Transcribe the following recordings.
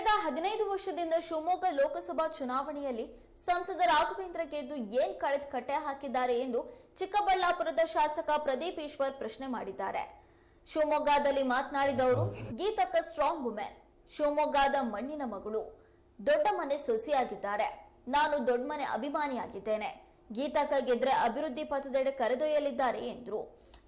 ಕಳೆದ ಹದಿನೈದು ವರ್ಷದಿಂದ ಶಿವಮೊಗ್ಗ ಲೋಕಸಭಾ ಚುನಾವಣೆಯಲ್ಲಿ ಸಂಸದ ರಾಘವೇಂದ್ರ ಗೆದ್ದು ಏನ್ ಕಳೆದ ಕಟ್ಟೆ ಹಾಕಿದ್ದಾರೆ ಎಂದು ಚಿಕ್ಕಬಳ್ಳಾಪುರದ ಶಾಸಕ ಪ್ರದೀಪ್ ಈಶ್ವರ್ ಪ್ರಶ್ನೆ ಮಾಡಿದ್ದಾರೆ. ಶಿವಮೊಗ್ಗದಲ್ಲಿ ಮಾತನಾಡಿದವರು, ಗೀತಕ್ಕ ಸ್ಟ್ರಾಂಗ್ ವುಮೆನ್ ಶಿವಮೊಗ್ಗದ ಮಣ್ಣಿನ ಮಗಳು. ದೊಡ್ಡ ಮನೆ ಸೊಸೆಯಾಗಿದ್ದಾರೆ. ನಾನು ದೊಡ್ಡ ಮನೆ ಅಭಿಮಾನಿಯಾಗಿದ್ದೇನೆ. ಗೀತಕ್ಕ ಗೆದ್ರೆ ಅಭಿವೃದ್ಧಿ ಪಥದೆಡೆ ಕರೆದೊಯ್ಯಲಿದ್ದಾರೆ ಎಂದರು.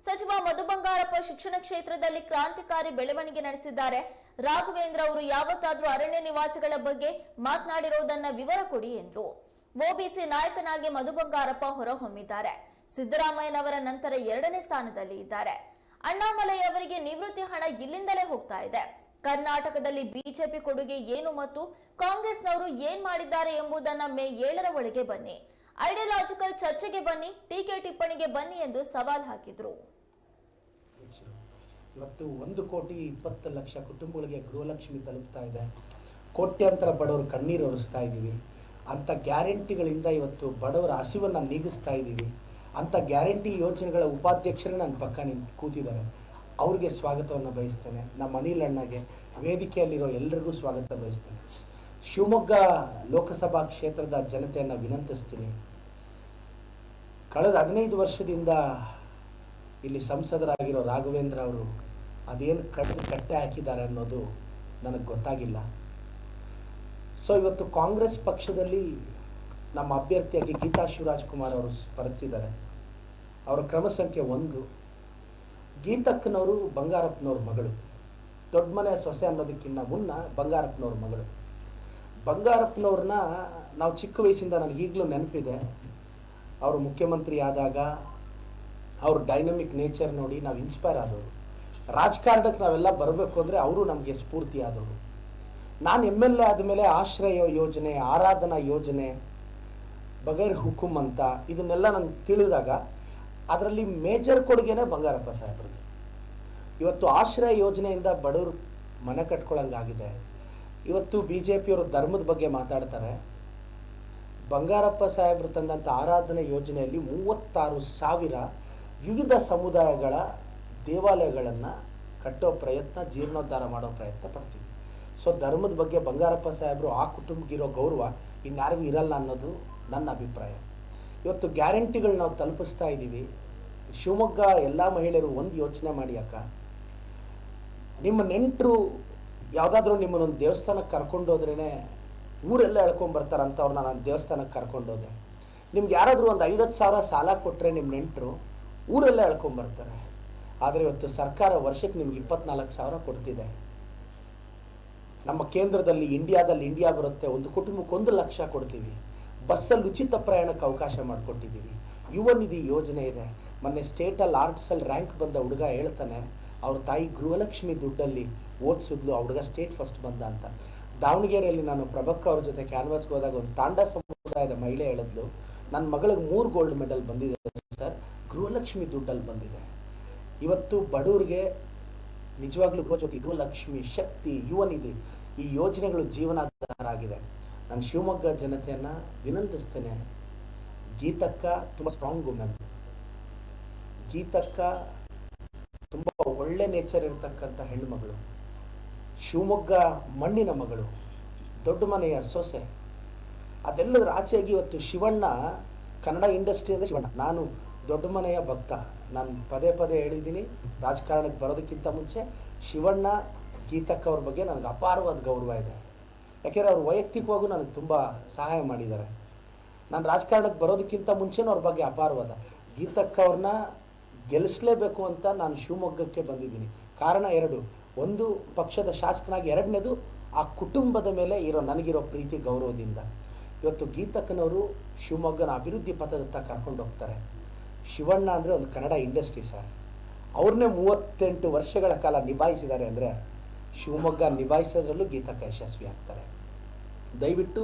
ಸಚಿವ ಮಧು ಬಂಗಾರಪ್ಪ ಶಿಕ್ಷಣ ಕ್ಷೇತ್ರದಲ್ಲಿ ಕ್ರಾಂತಿಕಾರಿ ಬೆಳವಣಿಗೆ ನಡೆಸಿದ್ದಾರೆ. ರಾಘವೇಂದ್ರ ಅವರು ಯಾವತ್ತಾದ್ರೂ ಅರಣ್ಯ ನಿವಾಸಿಗಳ ಬಗ್ಗೆ ಮಾತನಾಡಿರುವುದನ್ನ ವಿವರ ಕೊಡಿ ಎಂದರು. ಒಬಿಸಿ ನಾಯಕನಾಗಿ ಮಧು ಬಂಗಾರಪ್ಪ ಹೊರಹೊಮ್ಮಿದ್ದಾರೆ. ಸಿದ್ದರಾಮಯ್ಯನವರ ನಂತರ ಎರಡನೇ ಸ್ಥಾನದಲ್ಲಿ ಇದ್ದಾರೆ. ಅಣ್ಣಾಮಲೈ ಅವರಿಗೆ ನಿವೃತ್ತಿ ಹಣ ಇಲ್ಲಿಂದಲೇ ಹೋಗ್ತಾ ಇದೆ. ಕರ್ನಾಟಕದಲ್ಲಿ ಬಿಜೆಪಿ ಕೊಡುಗೆ ಏನು ಮತ್ತು ಕಾಂಗ್ರೆಸ್ನವರು ಏನ್ ಮಾಡಿದ್ದಾರೆ ಎಂಬುದನ್ನ ಮೇ ಏಳರ ಒಳಗೆ ಬನ್ನಿ. ಐಡಿಯಾಲಜಿಕಲ್ ಚರ್ಚೆಗೆ ಬನ್ನಿ, ಟೀಕೆ ಟಿಪ್ಪಣಿಗೆ ಬನ್ನಿ ಎಂದು ಸವಾಲ್ ಹಾಕಿದ್ರು. ಇವತ್ತು ಒಂದು ಕೋಟಿ ಇಪ್ಪತ್ತು ಲಕ್ಷ ಕುಟುಂಬಗಳಿಗೆ ಗೃಹಲಕ್ಷ್ಮಿ ತಲುಪ್ತಾ ಇದೆ. ಕೋಟ್ಯಾಂತರ ಬಡವರು ಕಣ್ಣೀರು ಒರೆಸ್ತಾ ಇದ್ದೀವಿ. ಅಂಥ ಗ್ಯಾರಂಟಿಗಳಿಂದ ಇವತ್ತು ಬಡವರ ಹಸಿವನ್ನು ನೀಗಿಸ್ತಾ ಇದ್ದೀವಿ. ಅಂಥ ಗ್ಯಾರಂಟಿ ಯೋಜನೆಗಳ ಉಪಾಧ್ಯಕ್ಷರೇ ನನ್ನ ಪಕ್ಕ ನಿಂತು ಕೂತಿದ್ದಾರೆ. ಅವ್ರಿಗೆ ಸ್ವಾಗತವನ್ನು ಬಯಸ್ತೇನೆ. ನಮ್ಮ ಅನಿಲ್ ಅಣ್ಣಗೆ ವೇದಿಕೆಯಲ್ಲಿರೋ ಎಲ್ಲರಿಗೂ ಸ್ವಾಗತ ಬಯಸ್ತೇನೆ. ಶಿವಮೊಗ್ಗ ಲೋಕಸಭಾ ಕ್ಷೇತ್ರದ ಜನತೆಯನ್ನು ವಿನಂತಿಸ್ತೀನಿ. ಕಳೆದ ಹದಿನೈದು ವರ್ಷದಿಂದ ಇಲ್ಲಿ ಸಂಸದರಾಗಿರೋ ರಾಘವೇಂದ್ರ ಅವರು ಅದೇನು ಕಟ್, ಕಟ್ಟೆ ಹಾಕಿದ್ದಾರೆ ಅನ್ನೋದು ನನಗೆ ಗೊತ್ತಾಗಿಲ್ಲ. ಸೊ ಇವತ್ತು ಕಾಂಗ್ರೆಸ್ ಪಕ್ಷದಲ್ಲಿ ನಮ್ಮ ಅಭ್ಯರ್ಥಿಯಾಗಿ ಗೀತಾ ಶಿವರಾಜ್ಕುಮಾರ್ ಅವರು ಸ್ಪರ್ಧಿಸಿದ್ದಾರೆ. ಅವರ ಕ್ರಮ ಸಂಖ್ಯೆ ಒಂದು. ಗೀತಕ್ಕನವರು ಬಂಗಾರಪ್ಪನವ್ರ ಮಗಳು. ದೊಡ್ಡ ಮನೆ ಸೊಸೆ ಅನ್ನೋದಕ್ಕಿಂತ ಮುನ್ನ ಬಂಗಾರಪ್ಪನವ್ರ ಮಗಳು. ಬಂಗಾರಪ್ಪನವ್ರನ್ನ ನಾವು ಚಿಕ್ಕ ವಯಸ್ಸಿಂದ ನನಗೆ ಈಗಲೂ ನೆನಪಿದೆ. ಅವರು ಮುಖ್ಯಮಂತ್ರಿ ಆದಾಗ ಅವ್ರ ಡೈನಮಿಕ್ ನೇಚರ್ ನೋಡಿ ನಾವು ಇನ್ಸ್ಪೈರ್ ಆದವರು. ರಾಜಕಾರಣಕ್ಕೆ ನಾವೆಲ್ಲ ಬರಬೇಕು ಅಂದರೆ ಅವರು ನಮಗೆ ಸ್ಫೂರ್ತಿ ಆದವರು. ನಾನು ಎಂ ಎಲ್ ಎ ಆದಮೇಲೆ ಆಶ್ರಯ ಯೋಜನೆ, ಆರಾಧನಾ ಯೋಜನೆ, ಬಗೈರ್ ಹುಕುಂ ಅಂತ ಇದನ್ನೆಲ್ಲ ನನಗೆ ತಿಳಿದಾಗ ಅದರಲ್ಲಿ ಮೇಜರ್ ಕೊಡುಗೆನೇ ಬಂಗಾರಪ್ಪ ಸಾಹೇಬ್ರದ್ದು. ಇವತ್ತು ಆಶ್ರಯ ಯೋಜನೆಯಿಂದ ಬಡವರು ಮನೆ ಕಟ್ಕೊಳ್ಳಂಗಾಗಿದೆ ಇವತ್ತು ಬಿ ಜೆ ಪಿಯವರು ಧರ್ಮದ ಬಗ್ಗೆ ಮಾತಾಡ್ತಾರೆ. ಬಂಗಾರಪ್ಪ ಸಾಹೇಬರು ತಂದಂಥ ಆರಾಧನೆ ಯೋಜನೆಯಲ್ಲಿ ಮೂವತ್ತಾರು ಸಾವಿರ ವಿವಿಧ ಸಮುದಾಯಗಳ ದೇವಾಲಯಗಳನ್ನು ಕಟ್ಟೋ ಪ್ರಯತ್ನ, ಜೀರ್ಣೋದ್ಧಾರ ಮಾಡೋ ಪ್ರಯತ್ನ ಪಡ್ತೀವಿ. ಸೊ ಧರ್ಮದ ಬಗ್ಗೆ ಬಂಗಾರಪ್ಪ ಸಾಹೇಬರು, ಆ ಕುಟುಂಬಕ್ಕಿರೋ ಗೌರವ ಇನ್ಯಾರಿಗೂ ಇರಲ್ಲ ಅನ್ನೋದು ನನ್ನ ಅಭಿಪ್ರಾಯ. ಇವತ್ತು ಗ್ಯಾರಂಟಿಗಳು ನಾವು ತಲುಪಿಸ್ತಾ ಇದ್ದೀವಿ ಶಿವಮೊಗ್ಗ ಎಲ್ಲ ಮಹಿಳೆಯರು ಒಂದು ಯೋಚನೆ ಮಾಡಿ ಅಕ್ಕ. ನಿಮ್ಮ ನೆಂಟರು ಯಾವುದಾದ್ರೂ ನಿಮ್ಮನ್ನೊಂದು ದೇವಸ್ಥಾನಕ್ಕೆ ಕರ್ಕೊಂಡೋದ್ರೇ ಊರೆಲ್ಲ ಎಳ್ಕೊಂಬರ್ತಾರೆ ಅಂಥವ್ರನ್ನ ನಾನು ದೇವಸ್ಥಾನಕ್ಕೆ ಕರ್ಕೊಂಡೋದೆ ನಿಮ್ಗೆ ಯಾರಾದರೂ ಒಂದು ಐವತ್ತು ಸಾವಿರ ಸಾಲ ಕೊಟ್ಟರೆ ನಿಮ್ಮ ನೆಂಟರು ಊರೆಲ್ಲ ಎಳ್ಕೊಂಬರ್ತಾರೆ ಆದರೆ ಇವತ್ತು ಸರ್ಕಾರ ವರ್ಷಕ್ಕೆ ನಿಮ್ಗೆ ಇಪ್ಪತ್ನಾಲ್ಕು ಸಾವಿರ ಕೊಡ್ತಿದೆ. ನಮ್ಮ ಕೇಂದ್ರದಲ್ಲಿ ಇಂಡಿಯಾದಲ್ಲಿ ಇಂಡಿಯಾ ಬರುತ್ತೆ, ಒಂದು ಕುಟುಂಬಕ್ಕೆ ಒಂದು ಲಕ್ಷ ಕೊಡ್ತೀವಿ. ಬಸ್ಸಲ್ಲಿ ಉಚಿತ ಪ್ರಯಾಣಕ್ಕೆ ಅವಕಾಶ ಮಾಡಿಕೊಟ್ಟಿದ್ದೀವಿ. ಯುವ ನಿಧಿ ಯೋಜನೆ ಇದೆ. ಮೊನ್ನೆ ಸ್ಟೇಟಲ್ಲಿ ಆರ್ಟ್ಸಲ್ಲಿ ರ್ಯಾಂಕ್ ಬಂದ ಹುಡುಗ ಹೇಳ್ತಾನೆ, ಅವ್ರ ತಾಯಿ ಗೃಹಲಕ್ಷ್ಮಿ ದುಡ್ಡಲ್ಲಿ ಓದಿಸಿದ್ಲು, ಆ ಹುಡುಗ ಸ್ಟೇಟ್ ಫಸ್ಟ್ ಬಂದ ಅಂತ. ದಾವಣಗೆರೆಯಲ್ಲಿ ನಾನು ಪ್ರಭಕ್ಕ ಅವ್ರ ಜೊತೆ ಕ್ಯಾನ್ವಾಸ್ಗೆ ಹೋದಾಗ ಒಂದು ತಾಂಡ ಸಮುದಾಯದ ಮಹಿಳೆ ಹೇಳಿದ್ಲು ನನ್ನ ಮಗಳಿಗೆ ಮೂರು ಗೋಲ್ಡ್ ಮೆಡಲ್ ಬಂದಿದೆ ಸರ್ ಗೃಹಲಕ್ಷ್ಮಿ ದುಡ್ಡಲ್ಲಿ ಬಂದಿದೆ. ಇವತ್ತು ಬಡವ್ರಿಗೆ ನಿಜವಾಗ್ಲೂ ಗೋಚೋಟಿ ಗೃಹಲಕ್ಷ್ಮಿ ಶಕ್ತಿ ಯುವ ನಿಧಿ ಈ ಯೋಜನೆಗಳು ಜೀವನಾಧಾರ ಆಗಿದೆ. ನಾನು ಶಿವಮೊಗ್ಗ ಜನತೆಯನ್ನು ವಿನಂತಿಸ್ತೇನೆ, ಗೀತಕ್ಕ ತುಂಬ ಸ್ಟ್ರಾಂಗ್ ವುಮೆನ್ ಗೀತಕ್ಕ ತುಂಬ ಒಳ್ಳೆ ನೇಚರ್ ಇರತಕ್ಕಂಥ ಹೆಣ್ಣುಮಗಳು. ಶಿವಮೊಗ್ಗ ಮಣ್ಣಿನ ಮಗಳು, ದೊಡ್ಡ ಮನೆಯ ಸೊಸೆ. ಅದೆಲ್ಲದರ ಆಚೆಯಾಗಿ ಇವತ್ತು ಶಿವಣ್ಣ, ಕನ್ನಡ ಇಂಡಸ್ಟ್ರಿ ಅಂದರೆ ಶಿವಣ್ಣ. ನಾನು ದೊಡ್ಡ ಮನೆಯ ಭಕ್ತ. ನಾನು ಪದೇ ಪದೇ ಹೇಳಿದ್ದೀನಿ, ರಾಜಕಾರಣಕ್ಕೆ ಬರೋದಕ್ಕಿಂತ ಮುಂಚೆ ಶಿವಣ್ಣ, ಗೀತಕ್ಕ ಅವ್ರ ಬಗ್ಗೆ ನನಗೆ ಅಪಾರವಾದ ಗೌರವ ಇದೆ. ಯಾಕೆಂದರೆ ಅವ್ರು ವೈಯಕ್ತಿಕವಾಗೂ ನನಗೆ ತುಂಬ ಸಹಾಯ ಮಾಡಿದ್ದಾರೆ. ನಾನು ರಾಜಕಾರಣಕ್ಕೆ ಬರೋದಕ್ಕಿಂತ ಮುಂಚೆನೂ ಅವ್ರ ಬಗ್ಗೆ ಅಪಾರವಾದ. ಗೀತಕ್ಕ ಅವ್ರನ್ನ ಗೆಲ್ಲಿಸಲೇಬೇಕು ಅಂತ ನಾನು ಶಿವಮೊಗ್ಗಕ್ಕೆ ಬಂದಿದ್ದೀನಿ. ಕಾರಣ ಎರಡು ಒಂದು ಪಕ್ಷದ ಶಾಸಕನಾಗಿ ಎರಡನೇದು ಆ ಕುಟುಂಬದ ಮೇಲೆ ಇರೋ ನನಗಿರೋ ಪ್ರೀತಿ ಗೌರವದಿಂದ. ಇವತ್ತು ಗೀತಕ್ಕನವರು ಶಿವಮೊಗ್ಗನ ಅಭಿವೃದ್ಧಿ ಪಥದತ್ತ ಕರ್ಕೊಂಡು ಹೋಗ್ತಾರೆ. ಶಿವಣ್ಣ ಅಂದರೆ ಒಂದು ಕನ್ನಡ ಇಂಡಸ್ಟ್ರಿ ಸರ್. ಅವ್ರನ್ನೇ ಮೂವತ್ತೆಂಟು ವರ್ಷಗಳ ಕಾಲ ನಿಭಾಯಿಸಿದ್ದಾರೆ ಅಂದರೆ ಶಿವಮೊಗ್ಗ ನಿಭಾಯಿಸೋದ್ರಲ್ಲೂ ಗೀತಕ್ಕ ಯಶಸ್ವಿ ಆಗ್ತಾರೆ. ದಯವಿಟ್ಟು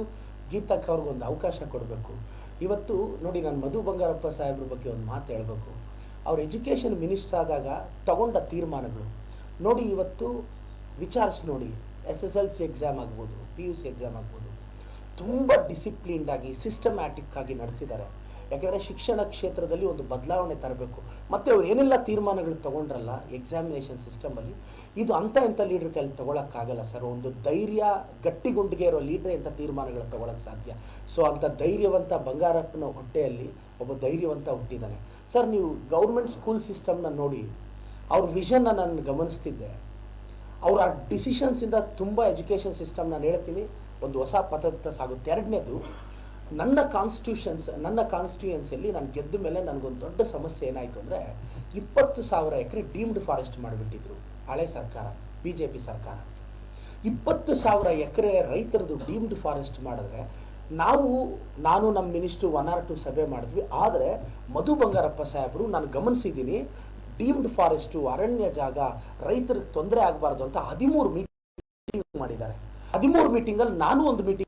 ಗೀತಕ್ಕ ಅವ್ರಿಗೊಂದು ಅವಕಾಶ ಕೊಡಬೇಕು. ಇವತ್ತು ನೋಡಿ ನಾನು ಮಧು ಬಂಗಾರಪ್ಪ ಸಾಹೇಬ್ರ ಬಗ್ಗೆ ಒಂದು ಮಾತು ಹೇಳಬೇಕು. ಅವ್ರು ಎಜುಕೇಷನ್ ಮಿನಿಸ್ಟರ್ ಆದಾಗ ತಗೊಂಡ ತೀರ್ಮಾನಗಳು. ನೋಡಿ ಇವತ್ತು ವಿಚಾರಿಸಿ ನೋಡಿ. S S L C exam ಆಗ್ಬೋದು ಪಿ ಯು ಸಿ ಎಕ್ಸಾಮ್ ಆಗ್ಬೋದು. ತುಂಬ ಡಿಸಿಪ್ಲಿನ್ಡಾಗಿ ಸಿಸ್ಟಮ್ಯಾಟಿಕ್ ಆಗಿ ನಡೆಸಿದ್ದಾರೆ. ಯಾಕೆಂದರೆ ಶಿಕ್ಷಣ ಕ್ಷೇತ್ರದಲ್ಲಿ ಒಂದು ಬದಲಾವಣೆ ತರಬೇಕು. ಮತ್ತು ಅವ್ರು ಏನೆಲ್ಲ ತೀರ್ಮಾನಗಳು ತೊಗೊಂಡ್ರಲ್ಲ ಎಕ್ಸಾಮಿನೇಷನ್ ಸಿಸ್ಟಮಲ್ಲಿ ಇದು ಅಂಥ ಎಂಥ ಲೀಡ್ರ್ ಕೈಲಿ ತೊಗೊಳಕ್ಕಾಗಲ್ಲ ಸರ್ ಒಂದು ಧೈರ್ಯ, ಗಟ್ಟಿಗುಂಡಿಗೆ ಇರೋ ಲೀಡ್ರೇ ಇಂಥ ತೀರ್ಮಾನಗಳು ತೊಗೊಳಕ್ಕೆ ಸಾಧ್ಯ? ಸೊ ಅಂಥ ಧೈರ್ಯವಂತ ಬಂಗಾರಪ್ಪನ ಹೊಟ್ಟೆಯಲ್ಲಿ ಒಬ್ಬ ಧೈರ್ಯವಂತ ಹುಟ್ಟಿದ್ದಾನೆ. ಸರ್ ನೀವು ಗೌರ್ಮೆಂಟ್ ಸ್ಕೂಲ್ ಸಿಸ್ಟಮ್ನ ನೋಡಿ. ಅವ್ರ ವಿಷನ್ನ ನಾನು ಗಮನಿಸ್ತಿದ್ದೆ. ಅವ್ರ ಆ ಡಿಸಿಷನ್ಸಿಂದ ತುಂಬ ಎಜುಕೇಷನ್ ಸಿಸ್ಟಮ್ ನಾನು ಹೇಳ್ತೀನಿ, ಒಂದು ಹೊಸ ಪಥದತ್ತ ಸಾಗುತ್ತೆ. ಎರಡನೇದು, ನನ್ನ ಕಾನ್ಸ್ಟಿಟ್ಯೂಷನ್ಸ್ ನನ್ನ ಕಾನ್ಸ್ಟಿಟ್ಯೂಯನ್ಸಿಯಲ್ಲಿ ನಾನು ಗೆದ್ದ ಮೇಲೆ ನನಗೊಂದು ದೊಡ್ಡ ಸಮಸ್ಯೆ ಏನಾಯಿತು ಅಂದರೆ, ಇಪ್ಪತ್ತು ಸಾವಿರ ಎಕರೆ ಡೀಮ್ಡ್ ಫಾರೆಸ್ಟ್ ಮಾಡಿಬಿಟ್ಟಿದ್ರು, ಹಳೆ ಸರ್ಕಾರ ಬಿ ಜೆ ಪಿ ಸರ್ಕಾರ. ಇಪ್ಪತ್ತು ಸಾವಿರ ಎಕರೆ ರೈತರದು ಡೀಮ್ಡ್ ಫಾರೆಸ್ಟ್ ಮಾಡಿದ್ರೆ, ನಾವು, ನಾನು ನಮ್ಮ ಮಿನಿಸ್ಟ್ರು ಒನ್ ಆರ್ ಟು ಸಭೆ ಮಾಡಿದ್ವಿ, ಆದರೆ ಮಧು ಬಂಗಾರಪ್ಪ ಸಾಹೇಬರು ನಾನು ಗಮನಿಸಿದ್ದೀನಿ ಡೀಮ್ಡ್ ಫಾರೆಸ್ಟು ಅರಣ್ಯ ಜಾಗ ರೈತರಿಗೆ ತೊಂದರೆ ಆಗಬಾರ್ದು ಅಂತ ಹದಿಮೂರು ಮೀಟಿಂಗ್ ಮಾಡಿದ್ದಾರೆ. ಹದಿಮೂರು ಮೀಟಿಂಗಲ್ಲಿ ನಾನು ಒಂದು ಮೀಟಿಂಗ್